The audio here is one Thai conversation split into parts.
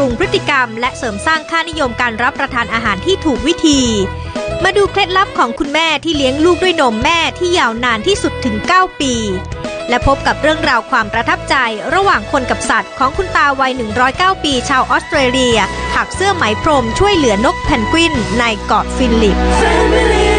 ปรุงพฤติกรรม และเสริมสร้างค่านิยมการรับประทานอาหารที่ถูกวิธี มาดูเคล็ดลับของคุณแม่ที่เลี้ยงลูกด้วยนมแม่ที่ยาวนานที่สุดถึง 9 ปี และพบกับเรื่องราวความประทับใจระหว่างคนกับสัตว์ของคุณตาวัย 109 ปีชาวออสเตรเลียถักเสื้อไหมพรมช่วยเหลือนกแพนกวินในเกาะฟินลิป Family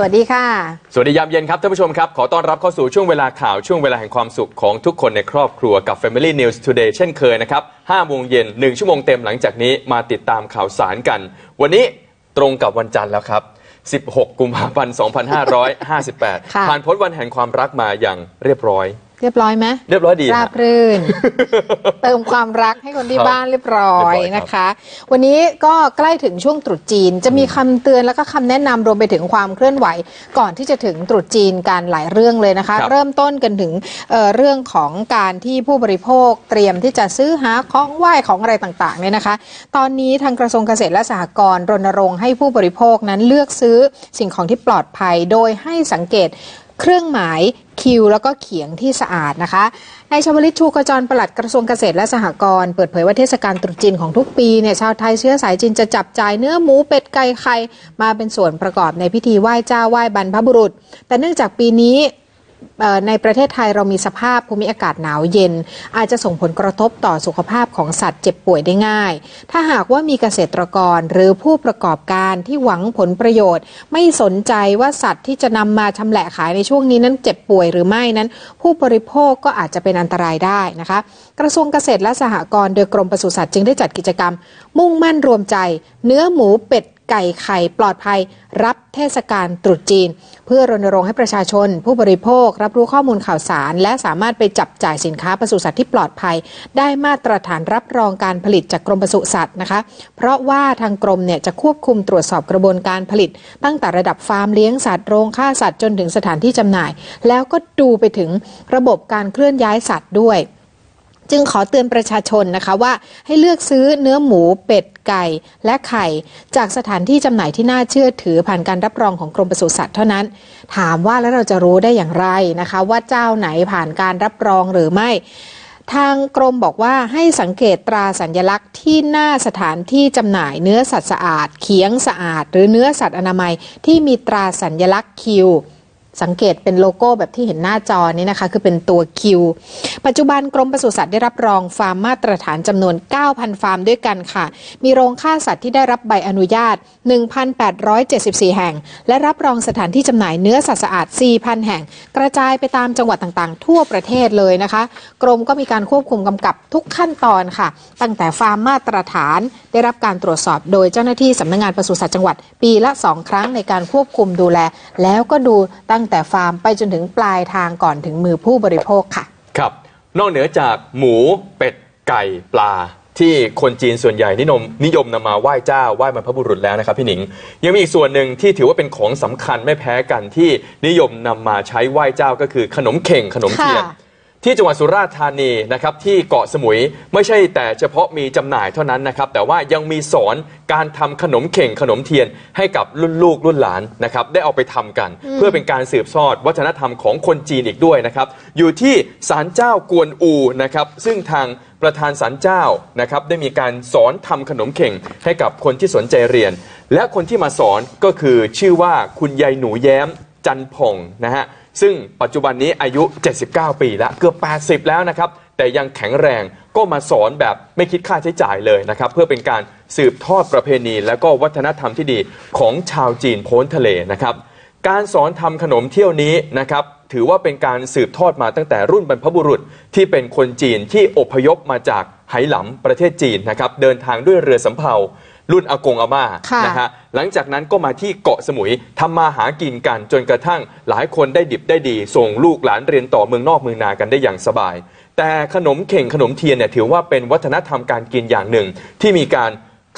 สวัสดีค่ะ สวัสดียามเย็นครับท่านผู้ชมครับ ขอต้อนรับเข้าสู่ช่วงเวลาข่าวช่วงเวลาแห่งความสุขของทุกคนในครอบครัวกับ Family News Today เช่นเคยนะครับ5โมงเย็น 1 ชั่วโมงเต็มหลังจากนี้มาติดตามข่าวสารกัน วันนี้ตรงกับวันจันทร์แล้วครับ 16 กุมภาพันธ์ค่ะ2558 ผ่านพ้นวันแห่งความรักมาอย่างเรียบร้อย เรียบร้อยไหมเรียบร้อยดีราฮะบรื่น เติมความรักให้คนที่ครับบ้านเรียบร้อยเรียบร้อยครับนะคะ วันนี้ก็ใกล้ถึงช่วงตรุษจีน จะมีคำเตือนแล้วก็คำแนะนำรวมไปถึงความเคลื่อนไหว ก่อนที่จะถึงตรุษจีนการหลายเรื่องเลยนะคะครับเริ่มต้นกันถึงเอ่อเรื่องของการที่ผู้บริโภคเตรียมที่จะซื้อหาของไหว้ของอะไรต่างๆเนี่ยนะคะ ตอนนี้ทางกระทรวงเกษตรและสหกรณ์รณรงค์ให้ผู้บริโภคนั้นเลือกซื้อสิ่งของที่ปลอดภัย โดยให้สังเกต เครื่องหมายคิวแล้วก็เขียงที่สะอาดนะคะนายชวลิตชูกระจรปลัดกระทรวงเกษตรและสหกรณ์เปิดเผยว่าเทศกาลตรุษจีนของทุกปีเนี่ยชาวไทยเชื้อสายจีนจะจับจ่ายเนื้อหมูเป็ดไก่ไข่มาเป็นส่วนประกอบในพิธีไหว้เจ้าไหว้บรรพบุรุษ แต่เนื่องจากปีนี้ ในประเทศไทยเรามีสภาพภูมิอากาศหนาวเย็น อาจจะส่งผลกระทบต่อสุขภาพของสัตว์เจ็บป่วยได้ง่าย ถ้าหากว่ามีเกษตรกรหรือผู้ประกอบการที่หวังผลประโยชน์ ไม่สนใจว่าสัตว์ที่จะนำมาชำแหละขายในช่วงนี้นั้นเจ็บป่วยหรือไม่นั้น ผู้บริโภคก็อาจจะเป็นอันตรายได้นะคะ กระทรวงเกษตรและสหกรณ์โดยกรมปศุสัตว์จึงได้จัดกิจกรรม มุ่งมั่นรวมใจ เนื้อหมูเป็ด ไก่ไข่ปลอดภัย รับเทศกาลตรุษจีน เพื่อรณรงค์ให้ประชาชน ผู้บริโภครับรู้ข้อมูลข่าวสาร และสามารถไปจับจ่ายสินค้าปศุสัตว์ที่ปลอดภัย ได้มาตรฐานรับรองการผลิตจากกรมปศุสัตว์นะคะ เพราะว่าทางกรมเนี่ยจะควบคุมตรวจสอบกระบวนการผลิต ตั้งแต่ระดับฟาร์มเลี้ยงสัตว์โรงฆ่าสัตว์จนถึงสถานที่จำหน่าย แล้วก็ดูไปถึงระบบการเคลื่อนย้ายสัตว์ด้วย จึงขอเตือนประชาชนนะคะว่าให้เลือกซื้อเนื้อหมูเป็ดไก่และไข่ จากสถานที่จำหน่ายที่น่าเชื่อถือผ่านการรับรองของกรมปศุสัตว์เท่านั้น ถามว่าแล้วเราจะรู้ได้อย่างไรนะคะ ว่าเจ้าไหนผ่านการรับรองหรือไม่ทางกรมบอกว่าให้สังเกตตราสัญลักษณ์ที่หน้าสถานที่จำหน่ายเนื้อสัตว์สะอาดเขียงสะอาด หรือเนื้อสัตว์อนามัยที่มีตราสัญลักษณ์คิว สังเกตเป็นโลโก้แบบที่เห็นหน้าจอนี้นะคะ คือเป็นตัวคิว ปัจจุบันกรมปศุสัตว์ได้รับรองฟาร์มมาตรฐานจำนวน 9,000 ฟาร์มด้วยกันค่ะ มีโรงฆ่าสัตว์ที่ได้รับใบอนุญาต 1,874 แห่ง และรับรองสถานที่จำหน่ายเนื้อสัตว์สะอาด 4,000 แห่ง กระจายไปตามจังหวัดต่างๆ ทั่วประเทศเลยนะคะ กรมก็มีการควบคุมกำกับทุกขั้นตอนค่ะ ตั้งแต่ฟาร์มมาตรฐานได้รับการตรวจสอบโดยเจ้าหน้าที่สำนักงานปศุสัตว์จังหวัด ปีละ 2 ครั้งในการควบคุมดูแล แล้วก็ดูตั้งแต่ฟาร์มไปจนถึงปลายทางก่อนถึงมือผู้บริโภคค่ะ ครับ นอกเหนือจากหมูเป็ดไก่ปลาที่คนจีนส่วนใหญ่นิยมนิยมนำมาไหว้เจ้าไหว้บรรพบุรุษแล้วนะครับพี่หนิง ยังมีอีกส่วนหนึ่งที่ถือว่าเป็นของสำคัญไม่แพ้กันที่นิยมนำมาใช้ไหว้เจ้าก็คือขนมเข่งขนมเทียนค่ะ ที่จังหวัดสุราษฎร์ธานีนะครับที่เกาะสมุยไม่ใช่แต่เฉพาะมีจำหน่ายเท่านั้นนะครับแต่ว่ายังมีสอนการทำขนมเข่งขนมเทียนให้กับรุ่นลูกรุ่นหลานนะครับได้เอาไปทำกัน เพื่อเป็นการสืบทอดวัฒนธรรมของคนจีนอีกด้วยนะครับอยู่ที่ศาลเจ้ากวนอูนะครับซึ่งทางประธานศาลเจ้านะครับได้มีการสอนทำขนมเข่งให้กับคนที่สนใจเรียน และคนที่มาสอนก็คือชื่อว่าคุณยายหนูแย้มจันผ่องนะฮะ ซึ่งปัจจุบันนี้อายุ 79 ปีแล้วเกือบ 80 แล้วนะครับ แต่ยังแข็งแรงก็มาสอนแบบไม่คิดค่าใช้จ่ายเลยนะครับ เพื่อเป็นการสืบทอดประเพณี และก็วัฒนธรรมที่ดีของชาวจีนโพ้นทะเลนะครับ การสอนทำขนมเที่ยวนี้นะครับถือว่าเป็นการสืบทอดมาตั้งแต่รุ่นบรรพบุรุษที่เป็นคนจีนที่อพยพมาจากไหหลำประเทศจีนนะครับเดินทางด้วยเรือสำเภา รุ่นอากงอาม่าค่ะนะฮะหลังจากนั้นก็มาที่เกาะสมุยทำมาหากินกันจนกระทั่งหลายคนได้ดิบได้ดี ส่งลูกหลานเรียนต่อเมืองนอกเมืองนากันได้อย่างสบาย แต่ขนมเข่งขนมเทียนเนี่ยถือว่าเป็นวัฒนธรรมการกินอย่างหนึ่ง ที่มีการ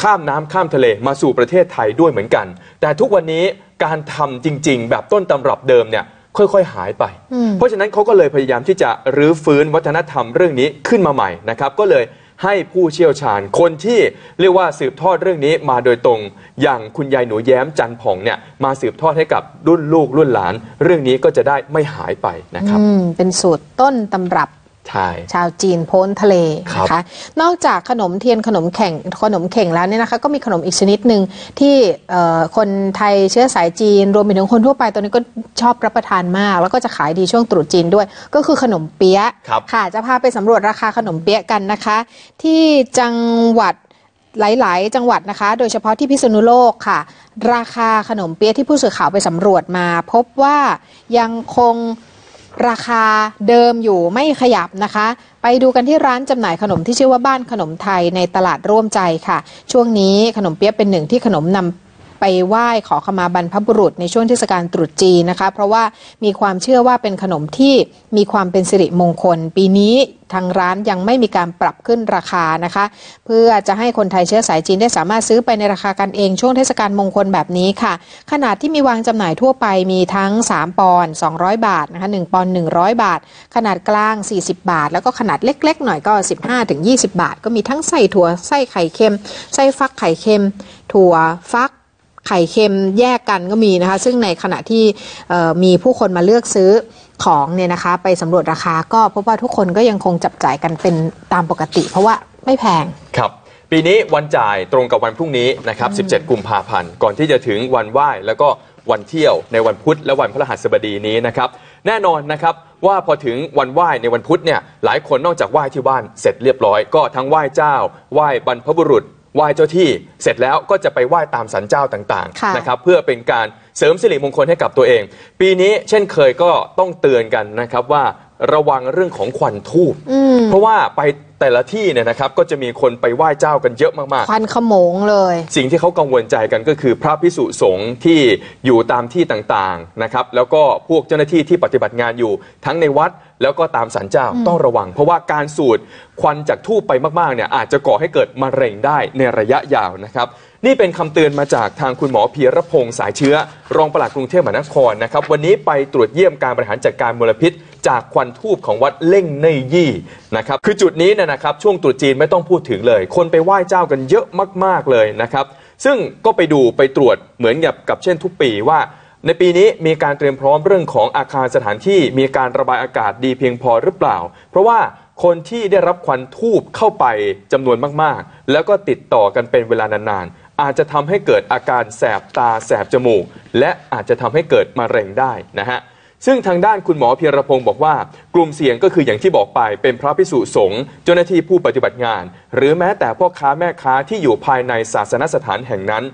ข้ามน้ำข้ามทะเลมาสู่ประเทศไทยด้วยเหมือนกัน แต่ทุกวันนี้การทำจริง ๆ แบบต้นตำรับเดิมเนี่ยค่อยๆหายไปเพราะฉะนั้นเขาก็เลยพยายามที่จะรื้อฟื้นวัฒนธรรมเรื่องนี้ขึ้นมาใหม่นะครับก็เลย ให้ผู้เชี่ยวชาญ คนที่เรียกว่าสืบทอดเรื่องนี้มาโดยตรง อย่างคุณยายหนูแย้มจันผ่องเนี่ยมาสืบทอดให้กับรุ่นลูกรุ่นหลาน เรื่องนี้ก็จะได้ไม่หายไปนะครับ อืมเป็นสูตรต้นตำรับ ใช่ ชาวจีนโพ้นทะเลครับนะคะ นอกจากขนมเทียนขนมแข่งขนมเข่งแล้วเนี่ยนะคะก็มีขนมอีกชนิดหนึ่งที่เอ่อคนไทยเชื้อสายจีน รวมไปถึงคนทั่วไปตอนนี้ก็ชอบรับประทานมาก แล้วก็จะขายดีช่วงตรุษจีนด้วย ก็คือขนมเปี๊ยะครับค่ะจะพาไปสำรวจราคาขนมเปี๊ยะกันนะคะ ที่จังหวัดหลาย ๆ จังหวัดนะคะ โดยเฉพาะที่พิษณุโลกค่ะ ราคาขนมเปี๊ยะที่ผู้สื่อข่าวไปสำรวจมา พบว่ายังคง ราคาเดิมอยู่ไม่ขยับนะคะ ไปดูกันที่ร้านจำหน่ายขนมที่ชื่อว่าบ้านขนมไทยในตลาดร่วมใจค่ะ ช่วงนี้ขนมเปี๊ยะเป็นหนึ่งที่ขนมนำ ไปไหว้ขอขมาบรรพบุรุษในช่วงเทศกาลตรุษจีนนะคะ เพราะว่ามีความเชื่อว่าเป็นขนมที่มีความเป็นสิริมงคล ปีนี้ทางร้านยังไม่มีการปรับขึ้นราคานะคะ เพื่อจะให้คนไทยเชื้อสายจีนได้สามารถซื้อไปในราคากันเองช่วงเทศกาลมงคลแบบนี้ค่ะ ขนาดที่มีวางจำหน่ายทั่วไปมีทั้ง 3 ปอนด์200 บาทนะคะ1ปอนด์100 บาท ขนาดกลาง 40 บาท แล้วก็ขนาดเล็กๆ หน่อยก็ 15ถึง20 บาท ก็มีทั้งไส้ถั่วไส้ไข่เค็มไส้ฟักไข่เค็ม ถั่วฟัก ไข่เค็มแยกกันก็มีนะคะ ซึ่งในขณะที่มีผู้คนมาเลือกซื้อของเนี่ยนะคะ ไปสำรวจราคาก็พบว่าทุกคนก็ยังคงจับจ่ายกันเป็นตามปกติ เพราะว่าไม่แพงครับปีนี้วันจ่ายตรงกับวันพรุ่งนี้นะครับ 17 กุมภาพันธ์ ก่อนที่จะถึงวันไหว้ แล้วก็วันเที่ยวในวันพุธและวันพฤหัสบดีนี้นะครับ แน่นอนนะครับว่าพอถึงวันไหว้ในวันพุธเนี่ยหลายคนนอกจากไหว้ที่บ้านเสร็จเรียบร้อยก็ทั้งไหว้เจ้าไหว้บรรพบุรุษ ไหว้เจ้าที่เสร็จแล้วก็จะไปไหว้ตามสันเจ้าต่างค่ะๆนะครับเพื่อเป็นการเสริมสิริมงคลให้กับตัวเอง ปีนี้เช่นเคยก็ต้องเตือนกันนะครับว่าระวังเรื่องของควันทูบอืมเพราะว่าไป แต่ละที่เนี่ยนะครับก็จะมีคนไปไหว้เจ้ากันเยอะมากควันขโมงเลย ๆ สิ่งที่เขากังวลใจกันก็คือพระพิสุสงฆ์ที่อยู่ตามที่ต่างๆนะครับแล้วก็พวกเจ้าหน้าที่ที่ปฏิบัติงานอยู่ทั้งในวัดแล้วก็ตามสันเจ้าต้องระวัง เพราะว่าการสูดควันจากทูบไปมากๆเนี่ยอาจจะก่อให้เกิดมะเร็งได้ในระยะยาวนะครับ นี่เป็นคำเตือนมาจากทางคุณหมอเพียรพงศ์สายเชื้อ รองปลัดกรุงเทพมหานครนะครับวันนี้ไปตรวจเยี่ยมการบริหารจัดการมลพิษ จากควันทูบของวัดเล่งเนยยี่นะครับคือจุดนี้เนยนะครับช่วงตรุษจีนไม่ต้องพูดถึงเลย คนไปไหว้เจ้ากันเยอะมากๆเลยนะครับซึ่งก็ไปดูไปตรวจเหมือนกับกับเช่นทุกปีว่า ในปีนี้มีการเตรียมพร้อมเรื่องของอาคารสถานที่มีการระบายอากาศดีเพียงพอหรือเปล่า เพราะว่าคนที่ได้รับควันทูบเข้าไปจำนวนมากๆ แล้วก็ติดต่อกันเป็นเวลานานๆ อาจจะทำให้เกิดอาการแสบตาแสบจมูก และอาจจะทำให้เกิดมะเร็งได้นะฮะ ซึ่งทางด้านคุณหมอเพียรพงศ์บอกว่า กลุ่มเสี่ยงก็คืออย่างที่บอกไปเป็นพระพิสุสงฆ์เจ้าหน้าที่ผู้ปฏิบัติงาน หรือแม้แต่พ่อค้าแม่ค้าที่อยู่ภายในศาสนสถานแห่งนั้น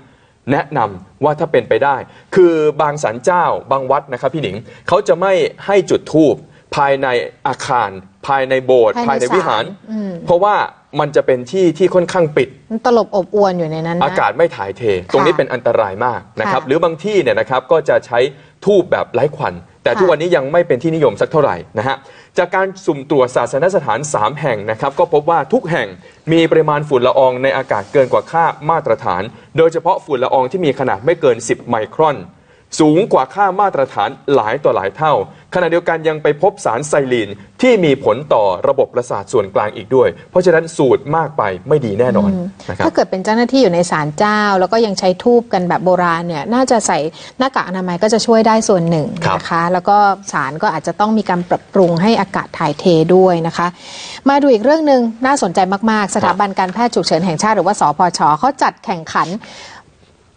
แนะนำว่าถ้าเป็นไปได้ คือบางสันเจ้าบางวัดนะครับพี่หนิงเขาจะไม่ให้จุดธูปภายในอาคาร ภายในโบสถ์ภาภายยในในวิหารศาลอืม เพราะว่ามันจะเป็นที่ที่ค่อนข้างปิด มันตลบอบอวนอยู่ในนั้นนะ อากาศไม่ถ่ายเท ตรงนี้เป็นอันตรายมากนะครับ ค่ะหรือบางที่เนี่ยนะครับก็จะใช้ทูบแบบไร้ควัน แต่ค่ะทุกวันนี้ยังไม่เป็นที่นิยมสักเท่าไหร่นะฮะจากการสุ่มตรวจศาสนสถาน 3 แห่งนะครับก็พบว่าทุกแห่งมีปริมาณฝุ่นละอองในอากาศเกินกว่าค่ามาตรฐาน โดยเฉพาะฝุ่นละอองที่มีขนาดไม่เกิน 10 ไมครอน สูงกว่าค่ามาตรฐานหลายต่อหลายเท่า ขณะเดียวกันยังไปพบสารไซลีนที่มีผลต่อระบบประสาทส่วนกลางอีกด้วย เพราะฉะนั้นสูตรมากไปไม่ดีแน่นอนนะครับถ้าเกิดเป็นเจ้าหน้าที่อยู่ในศาลเจ้า แล้วก็ยังใช้ทูบกันแบบโบราณเนี่ยน่าจะใส่หน้ากากอนามัยก็จะช่วยได้ส่วนหนึ่งครับนะคะแล้วก็ศาลก็อาจจะต้องมีการปรับปรุงให้อากาศถ่ายเทด้วยนะคะ มาดูอีกเรื่องหนึ่งน่าสนใจมากๆ สถาบันการแพทย์ฉุกเฉินแห่งชาติหรือว่าสพชเขาจัดแข่งขัน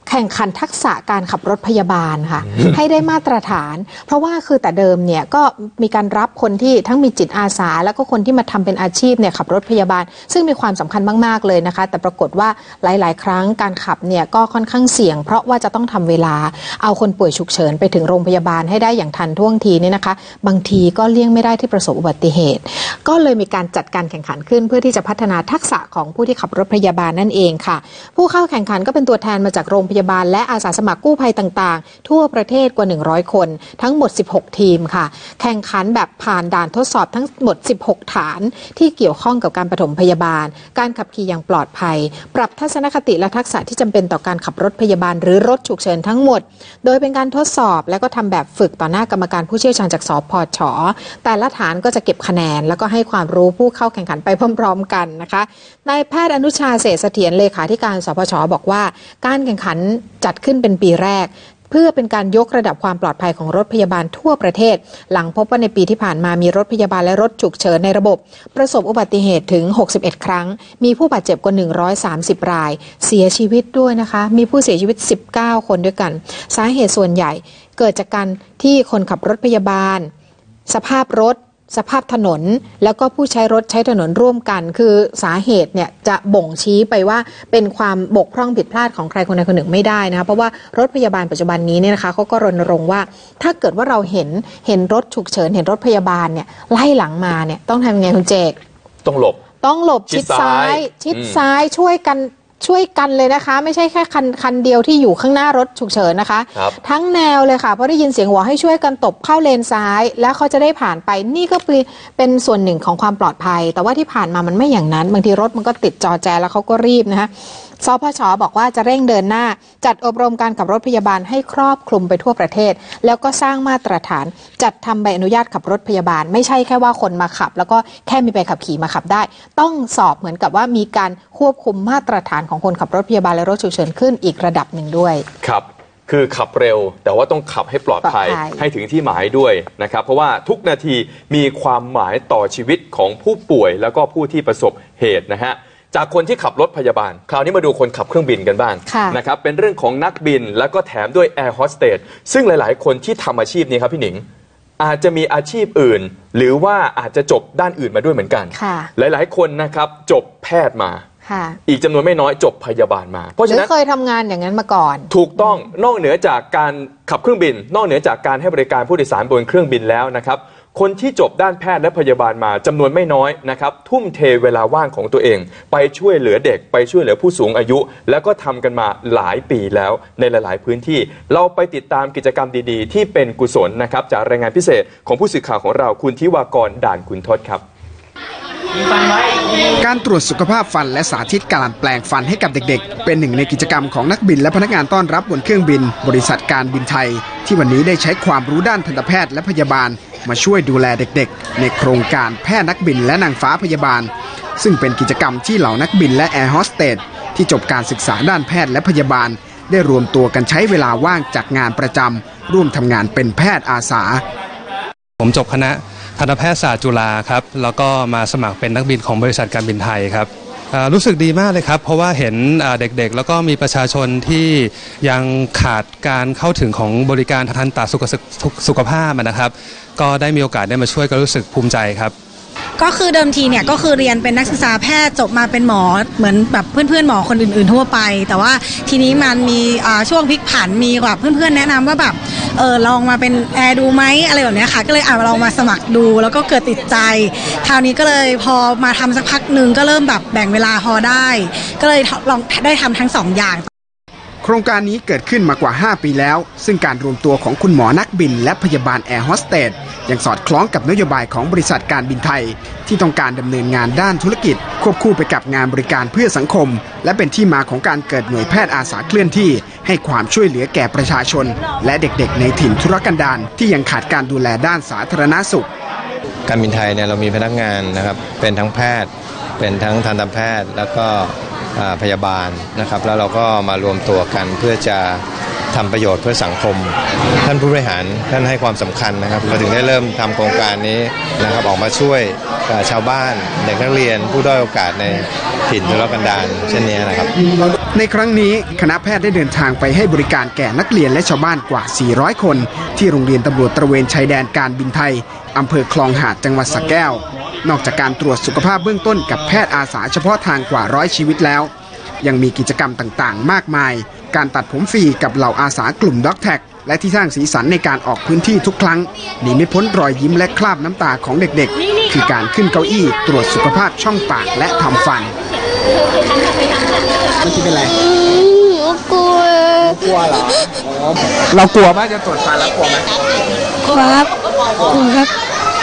แข่งขันทักษะการขับรถพยาบาลค่ะ ให้ได้มาตรฐาน เพราะว่าคือแต่เดิมเนี่ยก็มีการรับคนที่ทั้งมีจิตอาสา แล้วก็คนที่มาทำเป็นอาชีพเนี่ยขับรถพยาบาล ซึ่งมีความสำคัญมาก ๆ เลยนะคะ แต่ปรากฏว่าหลาย ๆ ครั้งการขับเนี่ยก็ค่อนข้างเสี่ยง เพราะว่าจะต้องทำเวลาเอาคนป่วยฉุกเฉินไปถึงโรงพยาบาลให้ได้อย่างทันท่วงทีเนี่ยนะคะ บางทีก็เลี่ยงไม่ได้ที่ประสบอุบัติเหตุ ก็เลยมีการจัดการแข่งขันขึ้น เพื่อที่จะพัฒนาทักษะของผู้ที่ขับรถพยาบาลนั่นเองค่ะ ผู้เข้าแข่งขันก็เป็นตัวแทนมาจากโรงพยาบาล และอาสาสมัครกู้ภัยต่างๆ ทั่วประเทศกว่า 100 คน ทั้งหมด 16 ทีมค่ะ แข่งขันแบบผ่านด่านทดสอบทั้งหมด 16 ฐาน ที่เกี่ยวข้องกับการปฐมพยาบาล การขับขี่อย่างปลอดภัย ปรับทัศนคติและทักษะที่จำเป็นต่อการขับรถพยาบาล หรือรถฉุกเฉินทั้งหมด โดยเป็นการทดสอบและก็ทำแบบฝึกต่อหน้ากรรมการผู้เชี่ยวชาญจากสพชแต่ละฐานก็จะเก็บคะแนน แล้วก็ให้ความรู้ผู้เข้าแข่งขันไปพร้อมๆกันนะคะนายแพทย์อนุชาเศรษเสถียรเลขาธิการสพชบอกว่า การแข่งขันจัดขึ้นเป็นปีแรก เพื่อเป็นการยกระดับความปลอดภัยของรถพยาบาลทั่วประเทศ หลังพบว่าในปีที่ผ่านมามีรถพยาบาลและรถฉุกเฉินในระบบ ประสบอุบัติเหตุถึง 61 ครั้ง มีผู้บาดเจ็บกว่า 130 ราย เสียชีวิตด้วยนะคะ มีผู้เสียชีวิต 19 คนด้วยกัน สาเหตุส่วนใหญ่เกิดจากการที่คนขับรถพยาบาล สภาพรถ สภาพถนนแล้วก็ผู้ใช้รถใช้ถนนร่วมกัน คือสาเหตุเนี่ยจะบ่งชี้ไปว่าเป็นความบกพร่องผิดพลาดของใครคนใดคนหนึ่งไม่ได้นะคะเพราะว่ารถพยาบาลปัจจุบันนี้เนี่ยนะคะเขาก็รณรงค์ว่า ถ้าเกิดว่าเราเห็นเห็นรถฉุกเฉินเห็นรถพยาบาลเนี่ยไล่หลังมาเนี่ยต้องทำยังไงคุณเจก ต้องหลบ ต้องหลบชิชิดดซ้าซ้าย ยชิดอืม ซ้ายช่วยกัน ช่วยกันเลยนะคะ ไม่ใช่แค่คันคันเดียวที่อยู่ข้างหน้ารถฉุกเฉินนะคะ ครับ ทั้งแนวเลยค่ะ เพราะได้ยินเสียงหัวให้ช่วยกันตบเข้าเลนซ้าย แล้วเขาจะได้ผ่านไปนี่ก็เป็นเป็นส่วนหนึ่งของความปลอดภัย แต่ว่าที่ผ่านมามันไม่อย่างนั้น บางทีรถมันก็ติดจอแจแล้วเขาก็รีบนะคะสพชบอกว่าจะเร่งเดินหน้า จัดอบรมการขับรถพยาบาลให้ครอบคลุมไปทั่วประเทศ แล้วก็สร้างมาตรฐาน จัดทำใบอนุญาตขับรถพยาบาล ไม่ใช่แค่ว่าคนมาขับ แล้วก็แค่มีใบขับขี่มาขับได้ ต้องสอบเหมือนกับว่ามีการควบคุมมาตรฐานของคนขับรถพยาบาลและรถฉุกเฉินขึ้นอีกระดับหนึ่งด้วย ครับ คือขับเร็ว แต่ว่าต้องขับให้ปลอดภัย ปลอดภัย ให้ถึงที่หมายด้วยนะครับ เพราะว่าทุกนาทีมีความหมายต่อชีวิตของผู้ป่วย แล้วก็ผู้ที่ประสบเหตุนะฮะ จากคนที่ขับรถพยาบาล คราวนี้มาดูคนขับเครื่องบินกันบ้างค่ะ นะครับ เป็นเรื่องของนักบินแล้วก็แถมด้วยแอร์โฮสเตสซึ่งหลาย ๆ คนที่ทำอาชีพนี้ครับพี่หนิง อาจจะมีอาชีพอื่น หรือว่าอาจจะจบด้านอื่นมาด้วยเหมือนกัน ค่ะ หลาย ๆ คนนะครับจบแพทย์มาค่ะ อีกจำนวนไม่น้อยจบพยาบาลมา เพราะหฉะรือนั้นเคยทำงานอย่างนั้นมาก่อน ถูกต้องนอกเหนือจากการขับเครื่องบิน นอกเหนือจากการให้บริการผู้โดยสารบนเครื่องบินแล้วนะครับ คนที่จบด้านแพทย์และพยาบาลมาจำนวนไม่น้อยนะครับทุ่มเทเวลาว่างของตัวเอง ไปช่วยเหลือเด็กไปช่วยเหลือผู้สูงอายุ แล้วก็ทำกันมาหลายปีแล้วในหลาย ๆ พื้นที่ เราไปติดตามกิจกรรมดีๆ ที่เป็นกุศลนะครับจากรายงานพิเศษของผู้สื่อข่าวของเราคุณทิวากรด่านขุนทศครับ การตรวจสุขภาพฟันและสาธิตการแปลงฟันให้กับเด็กๆ เป็นหนึ่งในกิจกรรมของนักบินและพนักงานต้อนรับบนเครื่องบิน บริษัทการบินไทย ที่วันนี้ได้ใช้ความรู้ด้านทันตแพทย์และพยาบาล มาช่วยดูแลเด็กๆ ในโครงการแพทย์นักบินและนางฟ้าพยาบาล ซึ่งเป็นกิจกรรมที่เหล่านักบินและแอร์โฮสเตสที่จบการศึกษาด้านแพทย์และพยาบาล ได้รวมตัวกันใช้เวลาว่างจากงานประจำร่วมทำงานเป็นแพทย์อาสา ผมจบคณะ ทันตแพทยศาสตร์จุฬาครับแล้วก็มาสมัครเป็นนักบินของบริษัทการบินไทยครับรู้สึกดีมากเลยครับ เพราะว่าเห็นเด็กๆ แล้วก็มีประชาชนที่ยังขาดการเข้าถึงของบริการทันตาสุขสุขภาพนะครับ ก็ได้มีโอกาสได้มาช่วยก็รู้สึกภูมิใจครับ ก็คือเดิมทีเนี่ยก็คือเรียนเป็นนักศึกษาแพทย์จบมาเป็นหมอเหมือนแบบเพื่อนๆหมอคนอื่น ๆ ทั่วไป แต่ว่าทีนี้มันมีช่วงพลิกผันมีแบบเพื่อนๆแนะนำว่าแบบเออลองมาเป็นแอร์ดูไหมอะไรแบบนี้ค่ะก็เลยอ่าลองมาสมัครดูแล้วก็เกิดติดใจคราวนี้ก็เลยพอมาทำสักพักหนึ่งก็เริ่มแบบแบ่งเวลาพอได้ ก็เลยลองได้ทำทั้งสองอย่าง โครงการนี้เกิดขึ้นมากว่า 5 ปีแล้ว ซึ่งการรวมตัวของคุณหมอนักบิน และพยาบาลแอร์โฮสเตสยังสอดคล้องกับนโยบายของบริษัทการบินไทย ที่ต้องการดำเนินงานด้านธุรกิจ ควบคู่ไปกับงานบริการเพื่อสังคม และเป็นที่มาของการเกิดหน่วยแพทย์อาสาเคลื่อนที่ ให้ความช่วยเหลือแก่ประชาชน และเด็กๆ ในถิ่นธุรกันดารที่ยังขาดการดูแลด้านสาธารณสุข การบินไทยเนี่ยเรามีพนักงานนะครับเป็นทั้งแพทย์ เป็นทั้งทันตแพทย์แล้วก็ พยาบาลนะครับ แล้วเราก็มารวมตัวกันเพื่อจะทำประโยชน์เพื่อสังคม ท่านผู้บริหารท่านให้ความสำคัญนะครับเราถึงได้เริ่มทำโครงการนี้นะครับออกมาช่วยชาวบ้านเด็กนักเรียนผู้ด้อยโอกาสในถิ่นทุรกันดารเช่นนี้นะครับ ในครั้งนี้คณะแพทย์ได้เดินทางไปให้บริการแก่นักเรียนและชาวบ้านกว่า 400 คน ที่โรงเรียนตำรวจตระเวนชายแดนการบินไทยอำเภอคลองหาดจังหวัดสระแก้ว นอกจากการตรวจสุขภาพเบื้องต้นกับแพทย์อาสาเฉพาะทางกว่าร้อยชีวิตแล้ว ยังมีกิจกรรมต่างๆ มากมาย การตัดผมฟรีกับเหล่าอาสากลุ่มด็อกแท็กและที่สร้างสีสันในการออกพื้นที่ทุกครั้งหนีไม่พ้นรอยยิ้มและคราบน้ำตาของเด็กๆ คือการขึ้นเก้าอี้ตรวจสุขภาพช่องปากและทำฟันมันจะเป็นไรโอ้กลัวกลัวเหรอเรากลัวมากจะตรวจฟันแล้วกลัวไหมครับกลัวครับ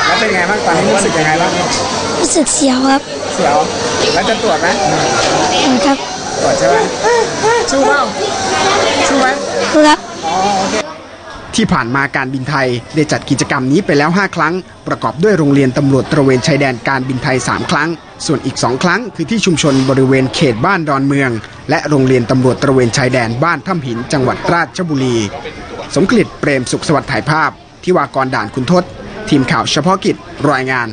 แล้วเป็นไงบ้างตอนนี้รู้สึกยังไงบ้างรู้สึกเสียวครับ เสียว แล้วจะตรวจไหมครับตรวจใช่ไหมสู้เปล่าสู้ไหมครับที่ผ่านมาการบินไทยได้จัดกิจกรรมนี้ไปแล้ว 5 ครั้ง ประกอบด้วยโรงเรียนตำรวจตระเวนชายแดนการบินไทย 3 ครั้ง ส่วนอีก 2 ครั้งคือที่ชุมชนบริเวณเขตบ้านดอนเมือง และโรงเรียนตำรวจตระเวนชายแดนบ้านถ้ำหินจังหวัดราชบุรี สมกฤตเปรมสุขสวัสดิ์ถ่ายภาพ ที่วากรด่านคุณทศ ทีมข่าวเฉพาะกิจรายงาน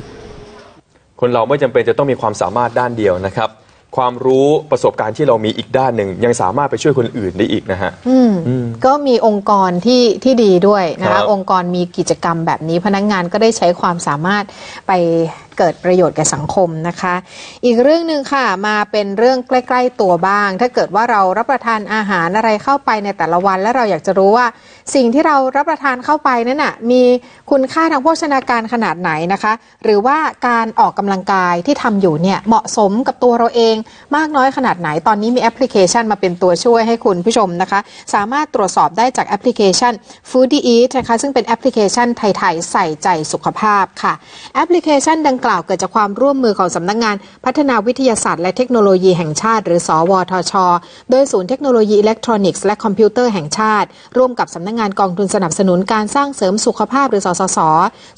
คนเราไม่จำเป็นจะต้องมีความสามารถด้านเดียวนะครับ ความรู้ประสบการณ์ที่เรามีอีกด้านหนึ่ง ยังสามารถไปช่วยคนอื่นได้อีกนะฮะอืมอืมก็มีองค์กรที่ที่ดีด้วยนะครัคะบองค์กรมีกิจกรรมแบบนี้พนักงานก็ได้ใช้ความสามารถไป เกิดประโยชน์แก่สังคมนะคะ อีกเรื่องหนึ่งค่ะมาเป็นเรื่องใกล้ ๆ ตัวบ้าง ถ้าเกิดว่าเรารับประทานอาหารอะไรเข้าไปในแต่ละวัน และเราอยากจะรู้ว่า สิ่งที่เรารับประทานเข้าไปนั้นน่ะมีคุณค่าทางโภชนาการขนาดไหนนะคะ หรือว่าการออกกำลังกายที่ทำอยู่เนี่ยเหมาะสมกับตัวเราเองมากน้อยขนาดไหนตอนนี้มีแอปพลิเคชันมาเป็นตัวช่วยให้คุณผู้ชมนะคะ สามารถตรวจสอบได้จากแอปพลิเคชัน Foodie Eat นะคะซึ่งเป็นแอปพลิเคชันไทยๆใส่ใจสุขภาพค่ะแอปพลิเคชันดังกล่าวเกิดจากความร่วมมือของสำนักงงานพัฒนาวิทยาศาสตร์และเทคโนโลยีแห่งชาติ หรือ สวทช โดยศูนย์เทคโนโลยีอิเล็กทรอนิกส์และคอมพิวเตอร์แห่งชาติ ร่วมกับสำนักงงานกองทุนสนับสนุนการสร้างเสริมสุขภาพหรือสสส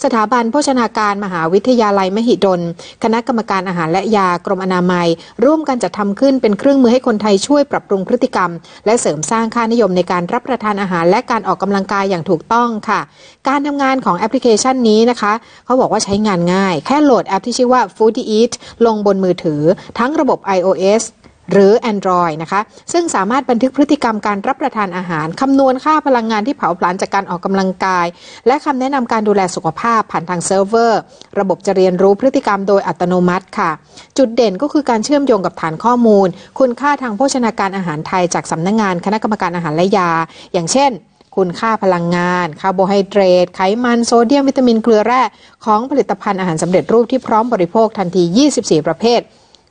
สถาบันโภชนาการมหาวิทยาลัยมหิดล คณะกรรมการอาหารและยากรมอนามัย ร่วมกันจัดทำขึ้นเป็นเครื่องมือให้คนไทยช่วยปรับปรุงพฤติกรรม และเสริมสร้างค่านิยมในการรับประทานอาหาร และการออกกำลังกายอย่างถูกต้องค่ะ การทำงานของแอปพลิเคชันนี้นะคะเขาบอกว่าใช้งานง่าย แค่โหลดแอปที่ชื่อว่า Foodie Eat ลงบนมือถือ ทั้งระบบ iOS หรือ Android นะคะ ซึ่งสามารถบันทึกพฤติกรรมการรับประทานอาหาร คำนวณค่าพลังงานที่เผาผลาญจากการออกกำลังกาย และคำแนะนำการดูแลสุขภาพผ่านทางเซิร์ฟเวอร์ ระบบจะเรียนรู้พฤติกรรมโดยอัตโนมัติค่ะ จุดเด่นก็คือการเชื่อมโยงกับฐานข้อมูล คุณค่าทางโภชนาการอาหารไทยจากสำนักงานคณะกรรมการอาหารและยา อย่างเช่น คุณค่าพลังงาน คาร์โบไฮเดรต ไขมัน โซเดียม วิตามิน เกลือแร่ ของผลิตภัณฑ์อาหารสำเร็จรูปที่พร้อมบริโภคทันที 24 ประเภท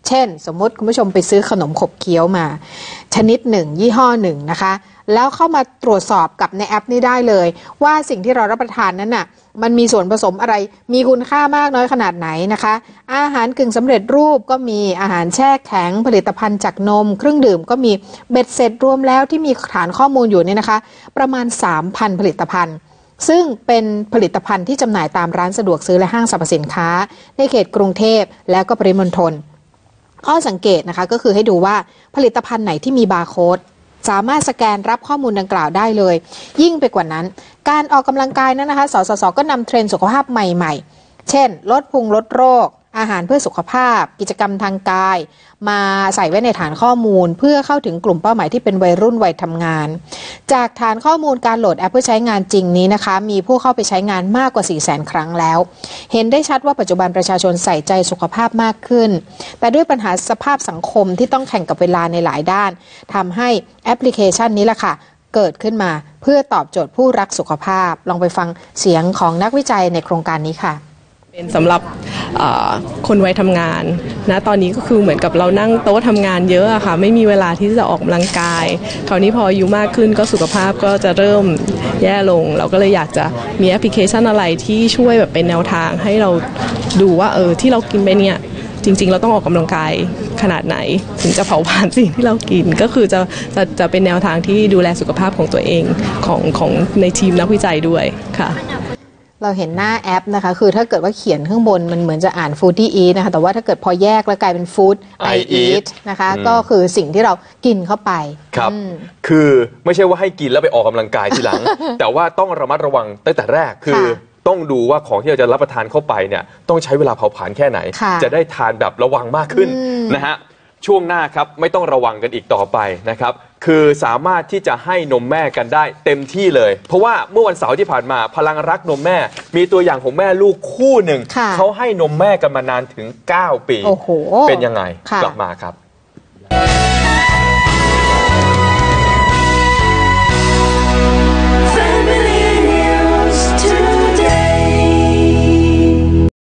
เช่น สมมติคุณผู้ชมไปซื้อขนมขบเคี้ยวมา ชนิดหนึ่ง ยี่ห้อหนึ่งนะคะ แล้วเข้ามาตรวจสอบกับในแอปนี้ได้เลย ว่าสิ่งที่เรารับประทานนั้นน่ะ มันมีส่วนผสมอะไร มีคุณค่ามากน้อยขนาดไหนนะคะ อาหารกึ่งสำเร็จรูปก็มีอาหารแช่แข็งผลิตภัณฑ์จากนม เครื่องดื่มก็มีเบ็ดเสร็จรวมแล้วที่มีฐานข้อมูลอยู่เนี่ยนะคะ ประมาณ 3,000 ผลิตภัณฑ์ ซึ่งเป็นผลิตภัณฑ์ที่จำหน่ายตามร้านสะดวกซื้อและห้างสรรพสินค้า ในเขตกรุงเทพแล้วก็ปริมณฑลข้อสังเกตนะคะก็คือให้ดูว่าผลิตภัณฑ์ไหนที่มีบาร์โค้ด สามารถสแกนรับข้อมูลดังกล่าวได้เลย ยิ่งไปกว่านั้น การออกกำลังกายนั้นนะคะสสสก็นำเทรนด์สุขภาพใหม่ๆ เช่น ลดพุงลดโรค อาหารเพื่อสุขภาพ กิจกรรมทางกาย มาใส่ไว้ในฐานข้อมูล เพื่อเข้าถึงกลุ่มเป้าหมายที่เป็นวัยรุ่นวัยทำงาน จากฐานข้อมูลการโหลดแอปเพื่อใช้งานจริงนี้นะคะ มีผู้เข้าไปใช้งานมากกว่า 4 0 0 0 0 0 ครั้งแล้ว เห็นได้ชัดว่าปัจจุบันประชาชนใส่ใจสุขภาพมากขึ้น แต่ด้วยปัญหาสภาพสังคมที่ต้องแข่งกับเวลาในหลายด้านทำให้แอปพลิเคชันนี้แหละค่ะเกิดขึ้นมาเพื่อตอบโจทย์ผู้รักสุขภาพ ลองไปฟังเสียงของนักวิจัยในโครงการนี้ค่ะ เป็นสำหรับคนวัยทำงานนะตอนนี้ก็คือเหมือนกับเรานั่งโต๊ะทำงานเยอะอะค่ะไม่มีเวลาที่จะออกกำลังกาย คราวนี้พออายุมากขึ้นก็สุขภาพก็จะเริ่มแย่ลง เราก็เลยอยากจะมีแอปพลิเคชันอะไรที่ช่วยแบบเป็นแนวทางให้เราดูว่าเออที่เรากินไปเนี่ยจริง ๆ เราต้องออกกำลังกายขนาดไหน ถึงจะเผาผลาญสิ่งที่เรากินก็คือจะจะจะเป็นแนวทางที่ดูแลสุขภาพของตัวเองของของในทีมนักวิจัยด้วยค่ะ เราเห็นหน้าแอปนะคะ คือถ้าเกิดว่าเขียนข้างบนมันเหมือนจะอ่าน foodie eat นะคะ แต่ว่าถ้าเกิดพอแยกแล้วกลายเป็น food I I eat eat นะคะอืมก็คือสิ่งที่เรากินเข้าไป ครับอืมคือไม่ใช่ว่าให้กินแล้วไปออกกำลังกายทีหลัง แต่ว่าต้องระมัดระวังตั้งแต่แรกคือค่ะต้องดูว่าของที่เราจะรับประทานเข้าไปเนี่ยต้องใช้เวลาเผาผลาญแค่ไหนค่ะจะได้ทานแบบระวังมากขึ้นอืมนะฮะช่วงหน้าครับไม่ต้องระวังกันอีกต่อไปนะครับ คือสามารถที่จะให้นมแม่กันได้เต็มที่เลย เพราะว่าเมื่อวันเสาร์ที่ผ่านมาพลังรักนมแม่ มีตัวอย่างของแม่ลูกคู่หนึ่งค่ะเขาให้นมแม่กันมานานถึง 9 ปี โอ้โหเป็นยังไงค่ะ กลับมาครับ